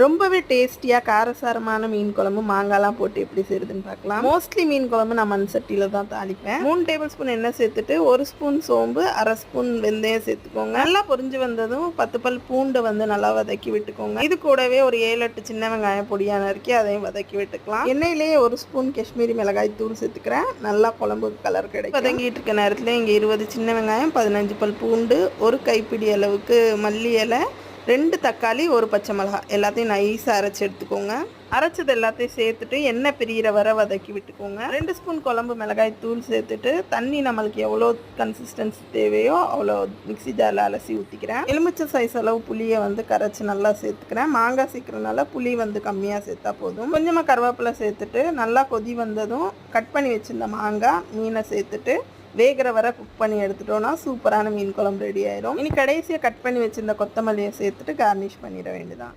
ரொம்பவே டேஸ்டியாக காரசாரமான மீன் குழம்பு மாங்காய்லாம் போட்டு எப்படி செய்யுதுன்னு பார்க்கலாம். மோஸ்ட்லி மீன் குழம்பு நான் மண் சட்டியில் தான் தாளிப்பேன். மூணு டேபிள் ஸ்பூன் எண்ணெய் சேர்த்துட்டு ஒரு ஸ்பூன் சோம்பு அரை ஸ்பூன் வெந்தயம் சேர்த்துக்கோங்க. நல்லா பொரிஞ்சு வந்ததும் பத்து பல் பூண்டை வந்து நல்லா வதக்கி விட்டுக்கோங்க. இது கூடவே ஒரு ஏழு எட்டு சின்ன வெங்காயம் பொடியாக நறுக்கி அதையும் வதக்கி விட்டுக்கலாம். எண்ணெயிலேயே ஒரு ஸ்பூன் காஷ்மீரி மிளகாய் தூள் சேர்த்துக்கிறேன். நல்லா குழம்பு கலர் கிடைக்கும். வதங்கிட்டு இருக்க நேரத்தில் இங்கே இருபது சின்ன வெங்காயம் பதினஞ்சு பல் பூண்டு ஒரு கைப்பிடி அளவுக்கு மல்லி இலை ரெண்டு தக்காளி ஒரு பச்சை மிளகாய் எல்லாத்தையும் நைஸாக அரைச்சி எடுத்துக்கோங்க. அரைச்சது எல்லாத்தையும் சேர்த்துட்டு எண்ணெய் பிரியிற வர வதக்கி விட்டுக்கோங்க. ரெண்டு ஸ்பூன் குழம்பு மிளகாய் தூள் சேர்த்துட்டு தண்ணி நம்மளுக்கு எவ்வளோ கன்சிஸ்டன்சி தேவையோ அவ்வளோ மிக்ஸி ஜாரில் அலசி ஊற்றிக்கிறேன் எலுமிச்சை சைஸ் அளவு புளியை வந்து கரைச்சி நல்லா சேர்த்துக்கிறேன். மாங்காய் சீக்கிரனால புளி வந்து கம்மியாக சேர்த்தா போதும். கொஞ்சமாக கருவேப்பிலை சேர்த்துட்டு நல்லா கொதி வந்ததும் கட் பண்ணி வச்சுருந்த மாங்காய் மீனை சேர்த்துட்டு வேகிற வரை குக் பண்ணி எடுத்துட்டோம்னா சூப்பரான மீன் குழம்பு ரெடி ஆயிடும் இனி கடைசியாக கட் பண்ணி வச்சிருந்த கொத்தமல்லியை சேர்த்துட்டு கார்னிஷ் பண்ணிட வேண்டியதான்